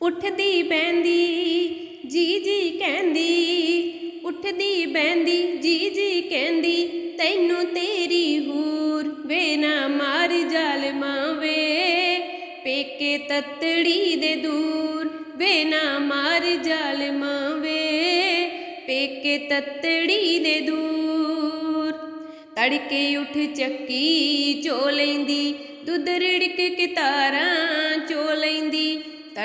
ਉੱਠਦੀ ਬੈੰਦੀ ਜੀ ਜੀ ਕਹਿੰਦੀ। ਉੱਠਦੀ ਬੈੰਦੀ ਜੀ ਜੀ ਕਹਿੰਦੀ, ਤੈਨੂੰ ਤੇਰੀ ਹੂਰ ਵੇ ਨਾ ਮਾਰ ਜ਼ਾਲਮਾਂ ਵੇ ਪੇਕੇ ਤਤੜੀ ਦੇ ਦੂਰ ਵੇ ਨਾ ਮਾਰ ਜ਼ਾਲਮਾਂ ਵੇ ਪੇਕੇ ਤਤੜੀ ਦੇ ਦੂਰ ਤੜਕੇ ਉੱਠ ਚੱਕੀ ਚੋ ਲੈਂਦੀ। ਦੁੱਧ ਰਿੜਕ ਕੇ ਤਾਰਾਂ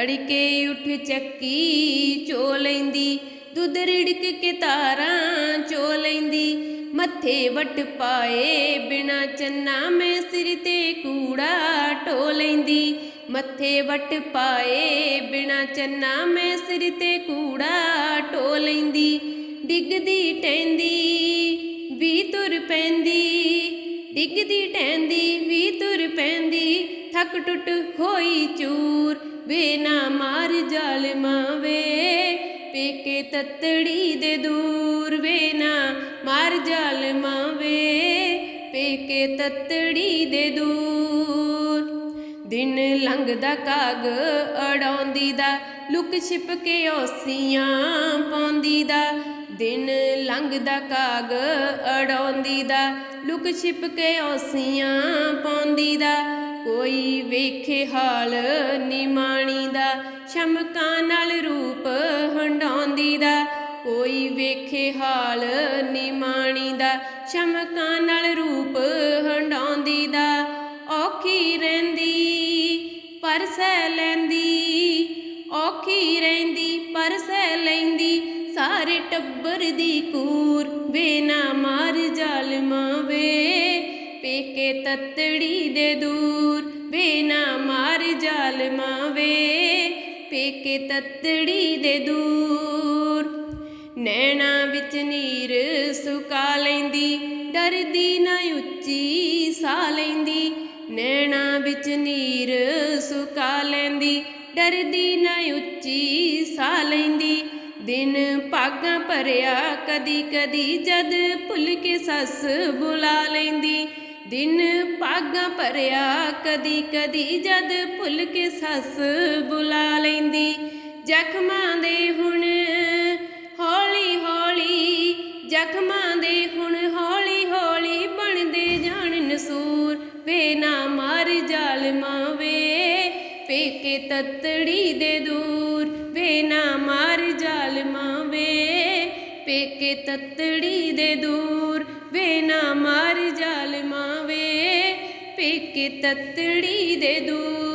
ਤੜਕੇ ਉੱਠ ਚੱਕੀ ਚੋ ਲੈਂਦੀ, ਦੁੱਧ ਰਿੜਕ ਕੇ ਤਾਰਾਂ ਚੋ ਲੈਂਦੀ। ਮੱਥੇ ਵਟ ਪਾਏ ਬਿਨਾ ਚੰਨਾ, ਮੈਂ ਸਿਰ ਤੇ ਕੂੜਾ ਢੋ ਲੈਂਦੀ। ਮੱਥੇ ਵਟ ਪਾਏ ਬਿਨਾ ਚੰਨਾ, ਮੈਂ ਸਿਰ ਤੇ ਕੂੜਾ ਢੋ ਲੈਂਦੀ। ਡਿੱਗਦੀ ਟੈਂਦੀ ਵੀ ਤੁਰ ਪੈਂਦੀ। ਡਿੱਗਦੀ ਟੈਂਦੀ ਵੀ ਤੁਰ ਥੱਕ ਟੁੱਟ ਹੋਈ ਚੂਰ, ਵੇ ਨਾ ਮਾਰ ਜਾਲ ਵੇ ਪੇਕੇ ਤਤੜੀ ਦੇ ਦੂਰ, ਵੇ ਨਾ ਮਾਰ ਜਾਲ ਵੇ ਪੇਕੇ ਤਤੜੀ ਦੇ ਦੂਰ। ਦਿਨ ਲੰਘਦਾ ਕਾਗ ਅੜਾਉਂਦੀ ਦਾ, ਲੁਕ ਛਿਪ ਕੇ ਔਸੀਆਂ ਪਾਉਂਦੀ ਦਾ। ਦਿਨ ਲੰਘਦਾ ਕਾਗ ਅੜਾਉਂਦੀ ਦਾ, ਲੁਕ ਛਿਪ ਕੇ ਔਸੀਆਂ ਪਾਉਂਦੀ ਦਾ। ਕੋਈ ਵੇਖੇ ਹਾਲ ਨਿਮਾਣੀ ਦਾ। ਸ਼ਮਕਾਂ ਨਾਲ ਰੂਪ ਹੰਡਾਉਂਦੀ ਦਾ। ਕੋਈ ਵੇਖੇ ਹਾਲ ਨਿਮਾਣੀ ਦਾ। ਸ਼ਮਕਾਂ ਨਾਲ ਰੂਪ ਹੰਡਾਉਂਦੀ ਦਾ। ਔਖੀ ਰਹਿੰਦੀ, ਪਰ ਸਹਿ ਲੈਂਦੀ। ਔਖੀ ਰਹਿੰਦੀ, ਪਰ ਸਹਿ ਲੈਂਦੀ। ਸਾਰੇ ਟੱਬਰ ਦੀ ਕੂਰ ਵੇ ਮਾਰ ਜ਼ਾਲਮਾਂ। ਵੇ ਪੇਕੇ ਤਤੜੀ ਦੇ ਦੂਰ ਬੇਨਾ ਨਾ ਮਾਰ ਜ਼ਾਲਮਾਂ ਵੇ ਪੇਕੇ ਤਤੜੀ ਦੇ ਦੂਰ ਨੈਣਾ ਵਿੱਚ ਨੀਰ ਸੁਕਾ ਲੈਂਦੀ, ਡਰਦੀ ਨਾ ਉੱਚੀ ਸਾਹ ਲੈਂਦੀ। ਨੈਣਾ ਵਿੱਚ ਨੀਰ ਸੁਕਾ ਲੈਂਦੀ, ਡਰਦੀ ਨਾ ਉੱਚੀ ਸਾਹ ਲੈਂਦੀ। ਦਿਨ ਭਾਗਾਂ ਭਰਿਆ ਕਦੀ ਕਦੀ ਜਦ ਭੁੱਲ ਕੇ ਸੱਸ ਬੁਲਾ ਲੈਂਦੀ। ਦਿਨ ਭਾਗਾਂ ਭਰਿਆ, ਕਦੀ ਕਦੀ ਜਦ ਭੁੱਲ ਕੇ ਸੱਸ ਬੁਲਾ ਲੈਂਦੀ। ਜ਼ਖਮਾਂ ਦੇ ਹੁਣ ਹੌਲੀ ਹੌਲੀ, ਜ਼ਖਮਾਂ ਦੇ ਹੁਣ ਹੌਲੀ ਹੌਲੀ ਬਣਦੇ ਜਾਣ ਨਸੂਰ। ਵੇ ਨਾ ਮਾਰ ਜ਼ਾਲਮਾਂ ਵੇ ਪੇਕੇ ਤਤੜੀ ਦੇ ਦੂਰ। ਵੇ ਨਾ ਮਾਰ ਜ਼ਾਲਮਾਂ ਵੇ ਪੇਕੇ ਤਤੜੀ ਦੇ ਦੂਰ। ਵੇ ਨਾ ਮਾਰ ਜ਼ਾਲਮਾਂ ਵੇ ਪੇਕੇ ਤਤੜੀ ਦੇ ਦੂ